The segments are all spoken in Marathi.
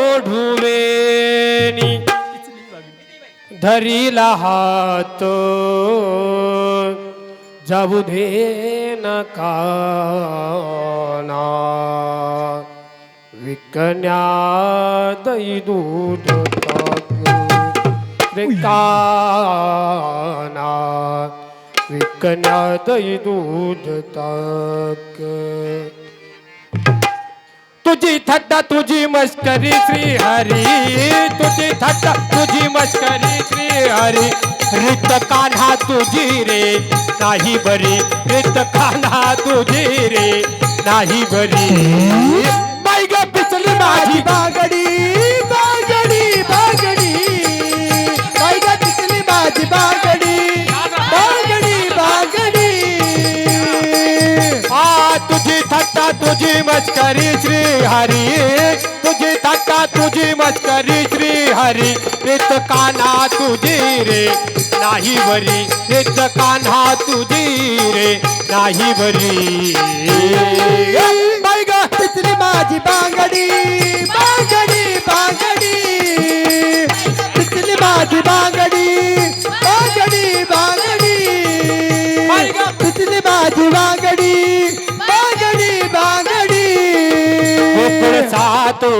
ओढुवेनी धरीला हात जाऊ दे नकाना विकन्या दही दूध काना. विकन्या दही दूध ताक तुझी थट्टा तुझी मस्करी श्री हरी तुझी थट्टा तुझी मस्करी श्री हरी रित कान्हा तुझी रे नाही बरी. रित कान्हा तुझी रे नाही बरी. बाई ग पिचली माझी बागडी. मस्करी श्री हरी तुझी थट्टा तुझी मस्करी श्री हरी. रित कान्हा तुझी रे नाही बरी रित कान्हा तुझी रे नाही बरी बाई ग माझी बांगडी बांगडी बांगडी. तू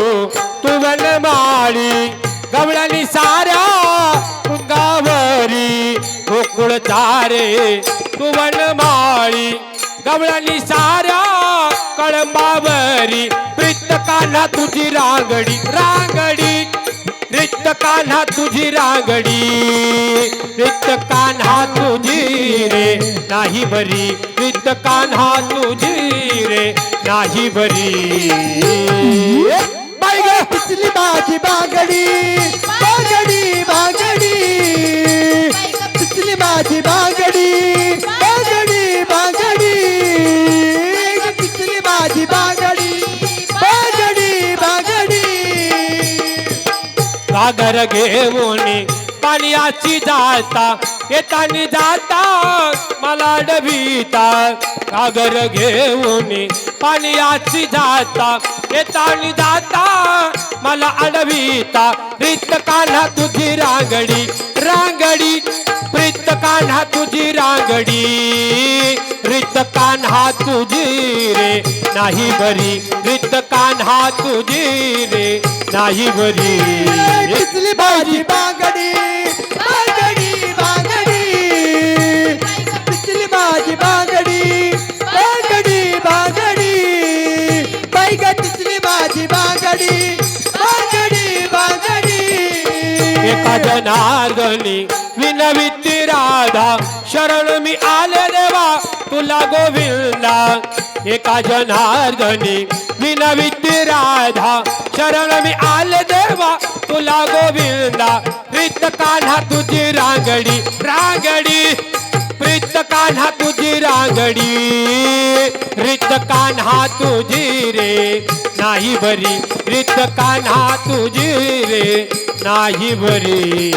तू माळी गवळणी साऱ्या गावरी गोकुळ तारे तू माळी गवळणी साऱ्या कळंबावरी प्रित कान्हा तुझी रांगडी रांगडी रिक्त कान्हा तुझी रांगडी रिक्त कान्हा तुझी रे नाही बरी रिक्त कान्हा तुझी नाही बरी बाई ग तिथली माझी बागडी बागडी बागडी. तिथली माझी बागडी बागडी बागडी. तिथली माझी बागडी बागडी बागडी. सागर घेऊन पाण्याची जाता येतानी जाता मला डबिता सागर घेऊन पाण्याची जाता येतानी जाता मला अडविता. प्रीत कान्हा तुझी रांगडी रांगडी. प्रीत कान्हा तुझी रांगडी रित कान्हा तुझी रे नाही बरी. रित कान्हा तुझी रे नाही बरी. बाजी बांगडी. एका जनार्दनी विनविती राधा शरण मी आले देवा तुला गोविंदा. एका जनार्दनी विनविती राधा शरण मी आले देवा तुला गोविंदा. प्रीत कान्हा तुझी रांगडी रांगडी. प्रीत कान्हा तुझी रांगडी. रित कान्हा तुझी रे. नाही बरी रित कान्हा तुझी रे. नाही बरी